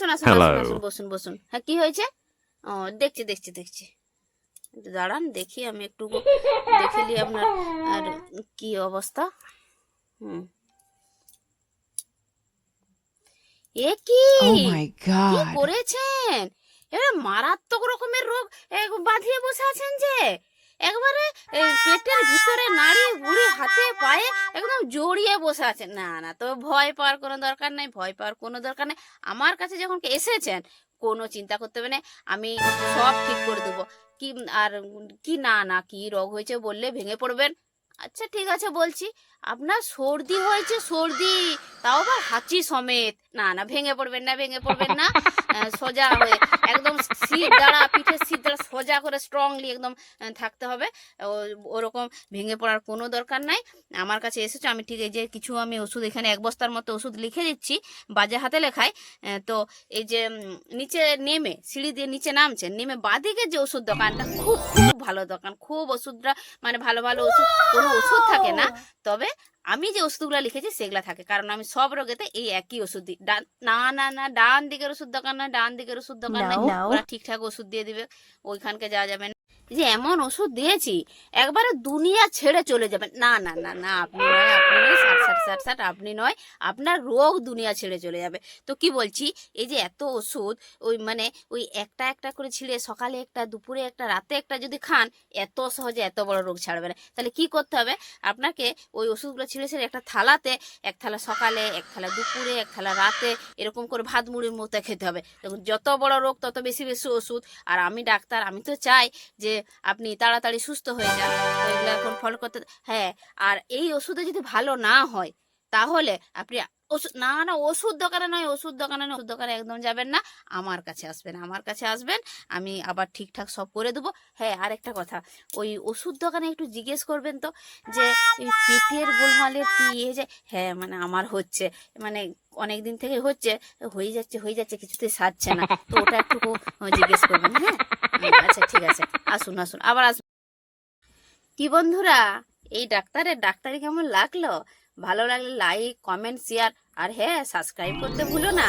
আসুন আসুন আসুন, বসুন বসুন। হ্যাঁ কি হয়েছে? ও দেখছি দেখছি দেখছি। দাঁড়ান দেখি আমি একটু দেখে নিই আপনার আর কি অবস্থা। হুম। এ কি? Oh. করেছেন? এবারে মারাত্মক রকমের রোগ বাঁধিয়ে বসে আছেন যে। একবারে পেটের ভিতরে নাড়ি বুড়ি হাতে পায়ে একদম জড়িয়ে বসে আছেন না না তো ভয় পাওয়ার কোনো দরকার নাই, ভয় পাওয়ার কোনো দরকার নেই। আমার কাছে যখন এসেছেন, কোনো চিন্তা করতে হবে না, আমি সব ঠিক করে দেবো। কি, আর কি না না, কি রোগ হয়েছে বললে ভেঙে পড়বেন? আচ্ছা ঠিক আছে, বলছি। আপনার সর্দি হয়েছে, সর্দি, তাও আবার হাঁচি সমেত। না না, ভেঙে পড়বেন না, ভেঙে পড়বেন না। সোজা হয়ে একদম সিট স্ট্রংলি একদম থাকতে হবে। ওরকম ভেঙে পড়ার কোনো দরকার নাই। আমার কাছে এসেছ, আমি ঠিক এই যে কিছু আমি ওষুধ এখানে এক বস্তার মতো ওষুধ লিখে দিচ্ছি, বাজে হাতে লেখায়। তো এই যে নিচে নেমে, সিঁড়ি দিয়ে নিচে নামছে নেমে বাদিকে যে ওষুধ দোকানটা, খুব খুব ভালো দোকান। খুব ওষুধটা মানে ভালো ভালো ওষুধ, কোনো ওষুধ থাকে না। তবে আমি যে ওষুধগুলো লিখেছি সেগুলা থাকে। কারণ আমি সব রোগেতে এই একই ওষুধ দিই। ডান- না না না ডান দিকের ওষুধ দোকান না ডান দিকের ওষুধ দোকান না ওরা ঠিকঠাক ওষুধ দিয়ে দিবে। ওইখানকে যাওয়া যাবে না। যে এমন ওষুধ দিয়েছি, একবারে দুনিয়া ছেড়ে চলে যাবেন না না না না, আপনি নয় আপনি নয় আপনার রোগ দুনিয়া ছেড়ে চলে যাবে। তো কি বলছি, এই যে এত ওষুধ, ওই মানে ওই একটা একটা করে ছিঁড়ে সকালে একটা, দুপুরে একটা, রাতে একটা যদি খান, এত সহজে এত বড় রোগ ছাড়বে না। তাহলে কি করতে হবে, আপনাকে ওই ওষুধগুলো ছিঁড়ে ছিঁড়ে একটা থালাতে, এক থালা সকালে, এক থালা দুপুরে, এক থালা রাতে, এরকম করে ভাত মুড়ির মতো খেতে হবে। দেখুন, যত বড় রোগ, তত বেশি বেশি ওষুধ। আর আমি ডাক্তার, আমি তো চাই যে আপনি তাড়াতাড়ি সুস্থ হয়ে যান। এগুলো এখন ফলো করতে হ্যাঁ আর এই ওষুধে যদি ভালো না হয়, তাহলে আপনি ওষুধ না না, ওষুধ দোকানে নয়, ওষুধ দোকানে নয়, ওষুধ দোকানে একদম যাবেন না, আমার কাছে আসবেন, আমার কাছে আসবেন, আমি আবার ঠিকঠাক সব করে দেবো। হ্যাঁ আরেকটা কথা, ওই ওষুধ দোকানে একটু জিজ্ঞেস করবেন তো, যে পেটের গোলমালের কি ইয়ে যে হ্যাঁ মানে আমার হচ্ছে মানে অনেক দিন থেকে হচ্ছে, হয়ে যাচ্ছে হয়ে যাচ্ছে, কিছুতেই সারছে না। তো ওটা একটু জিজ্ঞেস করবেন হ্যাঁ? আচ্ছা ঠিক আছে। আসুন আসুন, আবার আসুন। কি বন্ধুরা, এই ডাক্তারের ডাক্তারি কেমন লাগল? ভালো লাগলে লাইক কমেন্ট শেয়ার আর হ্যাঁ সাবস্ক্রাইব করতে ভুলো না।